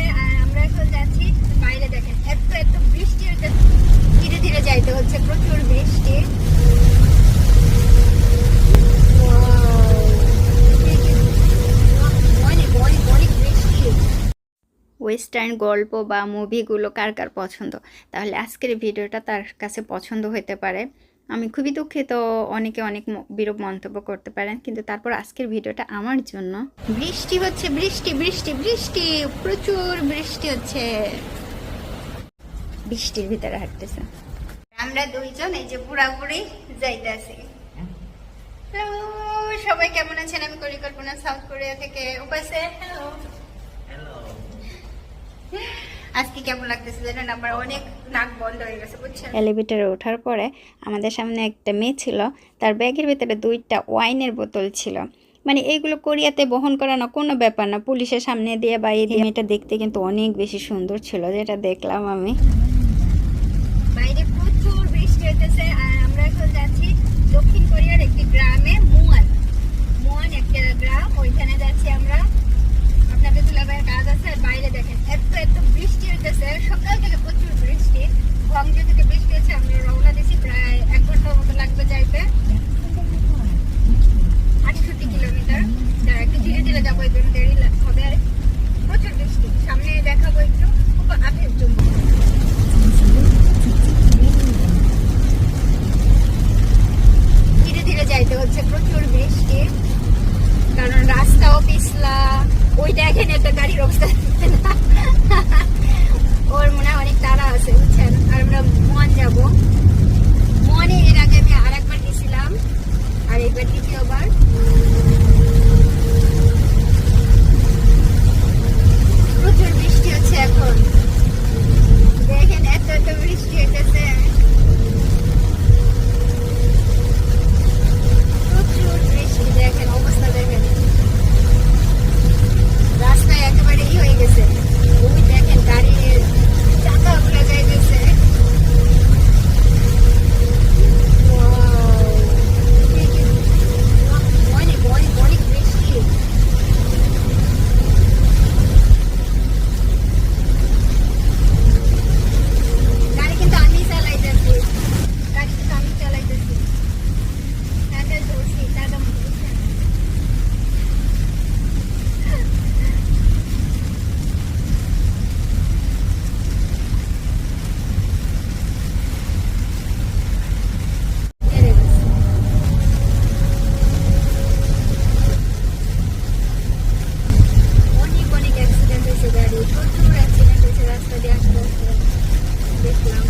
আর আমরা এখন যাচ্ছি বাইরে দেখেন, এত এত বৃষ্টি ধীরে ধীরে যাইতে হচ্ছে, প্রচুর বৃষ্টি। ওয়েস্টার্ন গল্প বা মুভিগুলো কার কার পছন্দ? তাহলে আজকের ভিডিওটা তার কাছে পছন্দ হতে পারে। আমি খুবই দুঃখিত অনেকে অনেক বিরূপ মন্তব্য করতে পারেন কিন্তু তারপর আজকের ভিডিওটা আমার জন্য। বৃষ্টি হচ্ছে বৃষ্টি বৃষ্টি বৃষ্টি প্রচুর বৃষ্টি হচ্ছে। বৃষ্টির ভিতরে হাঁটতেছে। আমরা দুইজন এই যে পুরাপুরি যাইতেছি। হ্যালো সবাই কেমন আছেন? আমি পরিকল্পনা সাউথ কোরিয়া থেকে উপাসে। হ্যালো আজকে কেমন লাগতেছে জানেন? আমার অনেক নাক বন্ধ হয়ে গেছে বুঝছেন? এলিভেটরে ওঠার পরে আমাদের সামনে একটা মেয়ে ছিল তার ব্যাগের ভিতরে দুইটা ওয়াইনের বোতল ছিল। মানে এইগুলো কোরিয়াতে বহন করানো কোনো ব্যাপার না পুলিশের সামনে দিয়ে বা এই দিয়ে মেয়েটা দেখতে কিন্তু অনেক বেশি সুন্দর ছিল যেটা দেখলাম আমি। বাইরে প্রচুর বৃষ্টি হইতেছে আর আমরা এখন যাচ্ছি দক্ষিণ কোরিয়ার একটি গ্রামে মুয়ান। মুয়ান একটা গ্রাম ওইখানে যাচ্ছি আমরা আপনাদের দুলাভাইয়ের কাজ আছে আর বাইরে দেখেন এত এত সকাল থেকে প্রচুর বৃষ্টি। গংজু থেকে বৃষ্টি আছে আমরা রওনা দিছি প্রায় এক ঘণ্টার মতো লাগবে যাইতে আটষট্টি কিলোমিটার যা একটু ধীরে ধীরে যাব এই জন্য দেরি লাগ- হবে আর প্রচুর বৃষ্টি সামনে দেখাবো একটু খুব আপের জন্য ধীরে ধীরে যাইতে হচ্ছে প্রচুর বৃষ্টি কারণ রাস্তাও পিছলা ওইটা এখানে একটা গাড়ির অবস্থা দেখতে না। ওর মনে হয় অনেক তাড়া আছে বুঝছেন আর আমরা মন যাব মনে এর আগে আমি আর একবার গেছিলাম আর এইবার দ্বিতীয়বার প্রচুর বৃষ্টি হচ্ছে এখন দেখেন এত এত বৃষ্টি হইতেছে প্রচুর বৃষ্টি দেখেন অবস্থা দেখেন রাস্তায় একেবারে ই হয়ে গেছে ওই দেখেন গাড়ির চাকা উড়ে যাইতেছে Wow! অনেক অনেক অনেক বৃষ্টি গাড়ি কিন্তু আমি চালাইতেছি গাড়ি কিন্তু আমি চালাইতেছি হ্যান্ডেল ধরছি দাদা বুঝছেন হেরে গেছে। অনেক অনেক অ্যাক্সিডেন্ট হয়েছে গাড়ি প্রচুর অ্যাক্সিডেন্ট হয়েছে রাস্তা দিয়ে আসতে আসতে দেখলাম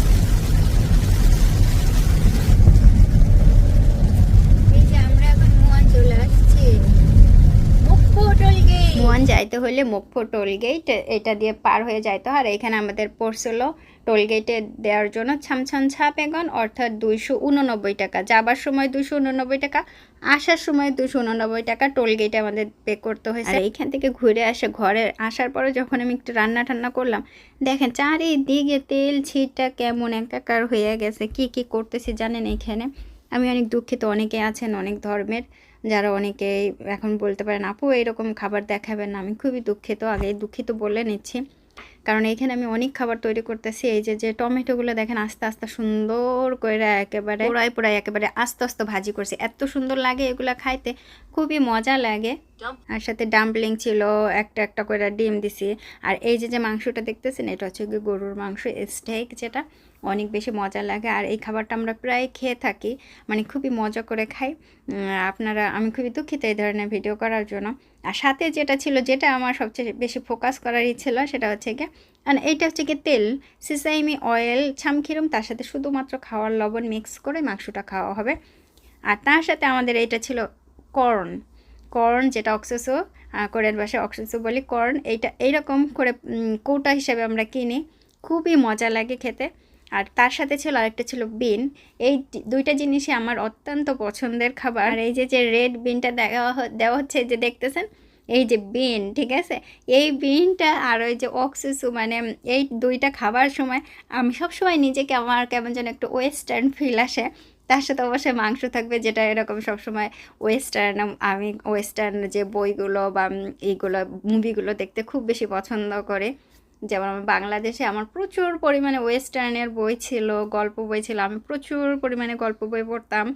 এই যে আমরা এখন মোয়ান চলে আসছি মুখ্য টোল গেট যাইতে হলে মুখ্য টোল গেট এটা দিয়ে পার হয়ে যাইতে হয়। আর এখানে আমাদের পড়ছিল টোল গেটে দেওয়ার জন্য ছামছান ছাপ এগন অর্থাৎ দুইশো উননব্বই টাকা। যাবার সময় দুশো উননব্বই টাকা, আসার সময় দুশো উননব্বই টাকা টোল গেটে আমাদের পে করতে হয়েছে। এইখান থেকে ঘুরে আসে ঘরে, আসার পরে যখন আমি একটু রান্না টান্না করলাম, দেখেন চারিদিকে তেল ছিটটা কেমন একাকার হয়ে গেছে। কি কি করতেছি জানেন এখানে? আমি অনেক দুঃখিত, অনেকে আছেন অনেক ধর্মের। যারা অনেকে এখন বলতে পারেন আপু এরকম খাবার দেখাবেন না। আমি খুবই দুঃখিত আগে দুঃখিত বলে নিচ্ছি। কারণ এখানে আমি অনেক খাবার তৈরি করতেছি এই যে যে টমেটোগুলো দেখেন আস্তে আস্তে সুন্দর করে একেবারে পোড়ায় পোড়ায় একেবারে আস্তে আস্তে ভাজি করছি। এত সুন্দর লাগে এগুলা খাইতে খুবই মজা লাগে। আর সাথে ডাম্পলিং ছিল একটা একটা করে ডিম দিছি। আর এই যে যে মাংসটা দেখতেছেন এটা হচ্ছে গরুর মাংস স্টেক যেটা। অনেক বেশি মজা লাগে। আর এই খাবারটা আমরা প্রায় খেয়ে থাকি মানে খুবই মজা করে খাই। আপনারা, আমি খুবই দুঃখিত এই ধরনের ভিডিও করার জন্য। আর সাথে যেটা ছিল, যেটা আমার সবচেয়ে বেশি ফোকাস করার ছিল, সেটা হচ্ছে গিয়ে আর এইটা হচ্ছে কি তেল সিসাইমি অয়েল ছামখিরম তার সাথে শুধুমাত্র খাওয়ার লবণ মিক্স করে মাংসটা খাওয়া হবে। আর তার সাথে আমাদের এইটা ছিল কর্ন কর্ন যেটা অক্সেসো কোরিয়ান ভাষায় অক্সেসো বলি কর্ন এইটা এইরকম করে কৌটা হিসাবে আমরা কিনি। খুবই মজা লাগে খেতে। আর তার সাথে ছিল আরেকটা ছিল বিন। এই দুইটা জিনিসই আমার অত্যন্ত পছন্দের খাবার। আর এই যে যে রেড বিনটা দেওয়া দেওয়া হচ্ছে, যে দেখতেছেন, এই যে বিন, ঠিক আছে? এই বিনটা আর ওই যে অক্সিসু মানে এই দুইটা খাবার সময় আমি সব সময় নিজেকে আমার কেমন যেন একটু ওয়েস্টার্ন ফিল আসে। তার সাথে অবশ্যই মাংস থাকবে, যেটা এরকম সবসময় ওয়েস্টার্ন আমি ওয়েস্টার্ন যে বইগুলো বা এইগুলো মুভিগুলো দেখতে খুব বেশি পছন্দ করে। যেমন আমি বাংলাদেশে আমার প্রচুর পরিমাণে ওয়েস্টার্নের বই ছিল, গল্প বই ছিল, আমি প্রচুর পরিমাণে গল্প বই পড়তাম।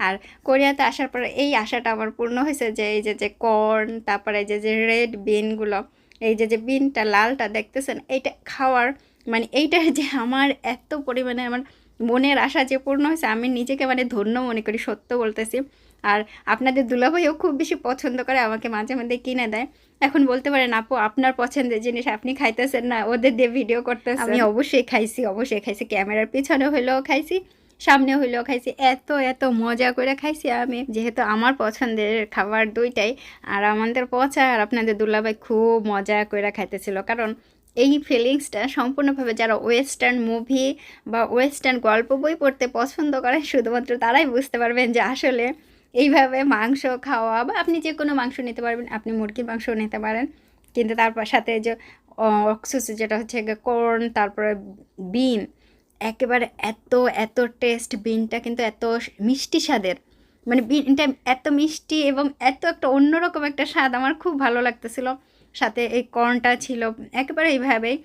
আর কোরিয়াতে আসার পরে এই আশাটা আমার পূর্ণ হয়েছে যে এই যে যে কর্ন, তারপরে এই যে যে রেড বিনগুলো, এই যে যে বিনটা লালটা দেখতেছেন, এইটা খাওয়ার মানে এইটা যে আমার এত পরিমাণে আমার মনের আশা যে পূর্ণ হয়েছে, আমি নিজেকে মানে ধন্য মনে করি, সত্য বলতেছি। আর আপনাদের দুলাভাইও খুব বেশি পছন্দ করে, আমাকে মাঝে মধ্যে কিনে দেয়। এখন বলতে পারেন, আপু, আপনার পছন্দের জিনিস আপনি খাইতেছেন না, ওদের দিয়ে ভিডিও করতেছেন। আমি অবশ্যই খাইছি অবশ্যই খাইছি। ক্যামেরার পিছনে হইলেও খাইছি, সামনে হইলেও খাইছি। এত এত মজা করে খাইছি আমি। যেহেতু আমার পছন্দের খাবার দুইটাই, আর আমাদের পচা আর আপনাদের দুলাভাই খুব মজা করে খাইতেছিল। কারণ এই ফিলিংসটা সম্পূর্ণভাবে যারা ওয়েস্টার্ন মুভি বা ওয়েস্টার্ন গল্প বই পড়তে পছন্দ করে, শুধুমাত্র তারাই বুঝতে পারবেন যে আসলে এইভাবে মাংস খাওয়া বা আপনি যে কোনো মাংস নিতে পারবেন, আপনি মুরগির মাংস নিতে পারেন। কিন্তু তারপর সাথে যে অক্সুস যেটা হচ্ছে কর্ন তারপরে বিন একেবারে এত এত টেস্ট বিনটা কিন্তু এত মিষ্টি স্বাদের। মানে বিনটা এত মিষ্টি এবং এত একটা অন্যরকম একটা স্বাদ আমার খুব ভালো লাগতেছিল। সাথে এই কর্নটা ছিল একেবারে এইভাবেই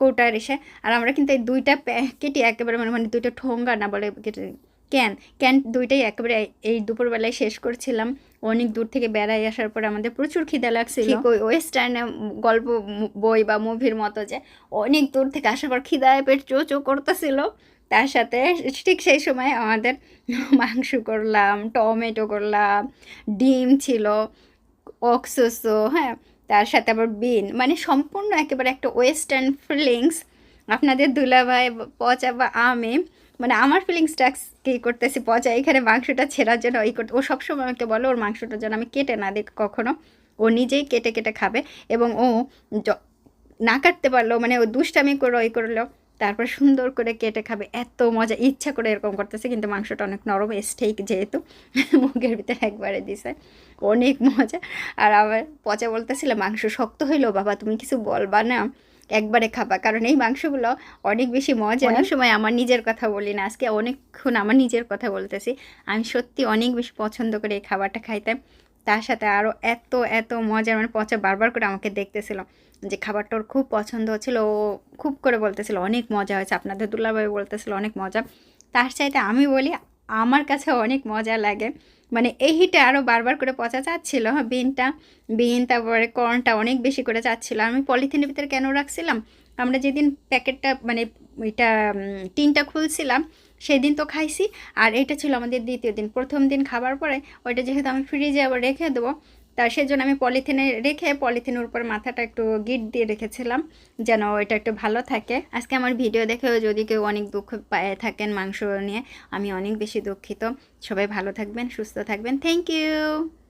কৌটার এসে, আর আমরা কিন্তু এই দুইটা প্যাকেটই একেবারে মানে মানে দুইটা ঠোঙ্গা না বলে ক্যান ক্যান দুইটাই একেবারে এই দুপুরবেলায় শেষ করছিলাম। অনেক দূর থেকে বেড়াই আসার পর আমাদের প্রচুর খিদে লাগছিল। ওই ওয়েস্টার্নে গল্প, বই বা মুভির মতো যে অনেক দূর থেকে আসার পর খিদায় পেট চো চো করতেছিল। তার সাথে ঠিক সেই সময় আমাদের মাংস করলাম, টমেটো করলাম, ডিম ছিল, অক্সোসো হ্যাঁ তার সাথে আবার বিন। মানে সম্পূর্ণ একেবারে একটা ওয়েস্টার্ন ফিলিংস আপনাদের দুলাভাই, পচা বা আমে। মানে আমার ফিলিংসটা কি করতেছি? পচা এখানে মাংসটা ছেঁড়ার জন্য ওই করতে ও সবসময় আমাকে বলো ওর মাংসটা যেন আমি কেটে না দেখ কখনো। ও নিজেই কেটে কেটে খাবে। এবং ও না কাটতে পারল মানে ও দুষ্টামি করল ওই করল। তারপর সুন্দর করে কেটে খাবে। এত মজা, ইচ্ছা করে এরকম করতেছে, কিন্তু মাংসটা অনেক নরম স্টেক যেহেতু, মুখের ভিতরে একবারে দিছে। অনেক মজা। আর আবার পচা বলতেছিল, মাংস শক্ত হইল, বাবা, তুমি কিছু বলবা না, একবারে খাবা। কারণ এই মাংসগুলো অনেক বেশি মজা অনেক সময় আমার নিজের কথা বলি না, আজকে অনেকক্ষণ আমার নিজের কথা বলতেছি। আমি সত্যি অনেক বেশি পছন্দ করে এই খাবারটা খাইতে তার সাথে আরও এত এত মজার মানে পচা বারবার করে আমাকে দেখতেছিল যে খাবারটা ওর খুব পছন্দ হচ্ছিল। ও খুব করে বলতেছিল, অনেক মজা হয়েছে। আপনাদের দুলাভাই বলতেছিল, অনেক মজা। তার চাইতে আমি বলি, আমার কাছে অনেক মজা লাগে। মানে এই হিটে আরও বারবার করে পচা চাচ্ছিল। হ্যাঁ বিনটা, বিন, তারপরে কর্নটা অনেক বেশি করে চাচ্ছিল। আমি পলিথিনের ভিতরে কেন রাখছিলাম? আমরা যেদিন প্যাকেটটা মানে ওইটা টিনটা খুলছিলাম সেই দিন তো খাইছি। আর এটা ছিল আমাদের দ্বিতীয় দিন। প্রথম দিন খাবার পরে ওইটা যেহেতু আমি ফ্রিজে আবার রেখে দেবো, তা সেজন্য আমি পলিথিনে রেখে পলিথিনের উপর মাথাটা একটু গিট দিয়ে রেখেছিলাম, যেন ওইটা একটু ভালো থাকে। আজকে আমার ভিডিও দেখেও যদি কেউ অনেক দুঃখ পায়ে থাকেন মাংস নিয়ে, আমি অনেক বেশি দুঃখিত। সবাই ভালো থাকবেন, সুস্থ থাকবেন। Thank you